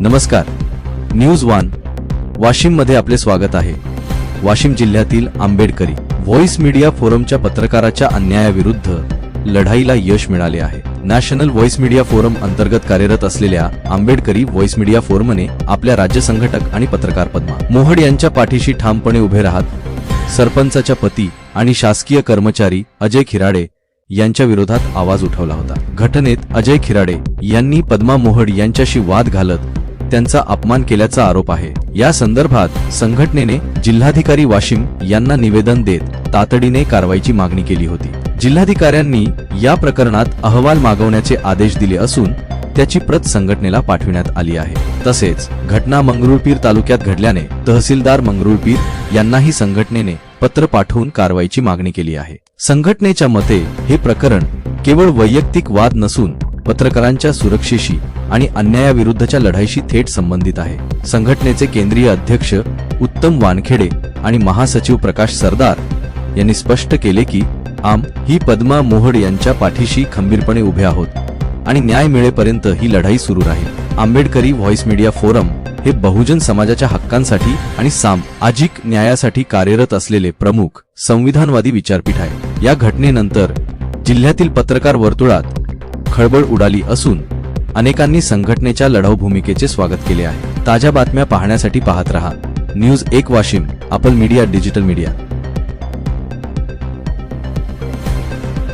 नमस्कार. News one वाशिममध्ये आपले स्वागत आहे. वाशिम जिल्ह्यातील आंबेडकरी व्हॉइस मीडिया फोरमच्या पत्रकाराच्या अन्यायाविरुद्ध लढाईला यश मिळाले आहे. नॅशनल व्हॉइस मीडिया फोरम अंतर्गत कार्यरत असलेल्या आंबेडकरी व्हॉइस मीडिया फोरमने आपल्या राज्य संघटक आणि पत्रकार पद्मा मोहड यांच्या पाठीशी ठामपणे उभे राहत सरपंचाच्या पती आणि शासकीय कर्मचारी अजय खिराडे यांच्या विरोधात आवाज उठवला होता. घटनेत अजय खिराडे यांनी पद्मा मोहड यांच्याशी वाद घालत त्यांचा अपमान केल्याचा आरोप आहे. या संदर्भात संघटनेने जिल्हाधिकारी वाशिम यांना निवेदन देत तातडीने कारवाईची मागणी केली होती. जिल्हाधिकाऱ्यांनी या प्रकरणात अहवाल मागवण्याचे आदेश दिले असून त्याची प्रत संघटनेला पाठविण्यात आली आहे. तसेच घटना मंगरुळपीर तालुक्यात घडल्याने तहसीलदार मंगरुळपीर यांनाही संघटनेने पत्र पाठवून कारवाईची मागणी केली आहे. संघटनेच्या मते हे प्रकरण केवळ वैयक्तिक वाद नसून पत्रकारांच्या सुरक्षेशी आणि अन्यायाविरुद्धच्या लढाईशी थेट संबंधित आहे. संघटनेचे केंद्रीय अध्यक्ष उत्तम वानखेडे आणि महासचिव प्रकाश सरदार यांनी स्पष्ट केले की आम ही पद्मा मोहड यांच्या पाठीशी खंबीरपणे उभे आहोत आणि न्याय मिळेपर्यंत ही लढाई सुरू राहील. आंबेडकरी व्हॉइस मीडिया फोरम हे बहुजन समाजाच्या हक्कांसाठी आणि सामाजिक न्यायासाठी कार्यरत असलेले प्रमुख संविधानवादी विचारपीठ आहे. या घटनेनंतर जिल्ह्यातील पत्रकार वर्तुळात खळबळ उडाली असून अनेकांनी संघटनेच्या लढाऊ भूमिकेचे स्वागत केले आहे. ताज्या बातम्या पाहण्यासाठी पाहत रहा. न्यूज एक वाशिम आपण मीडिया डिजिटल मीडिया.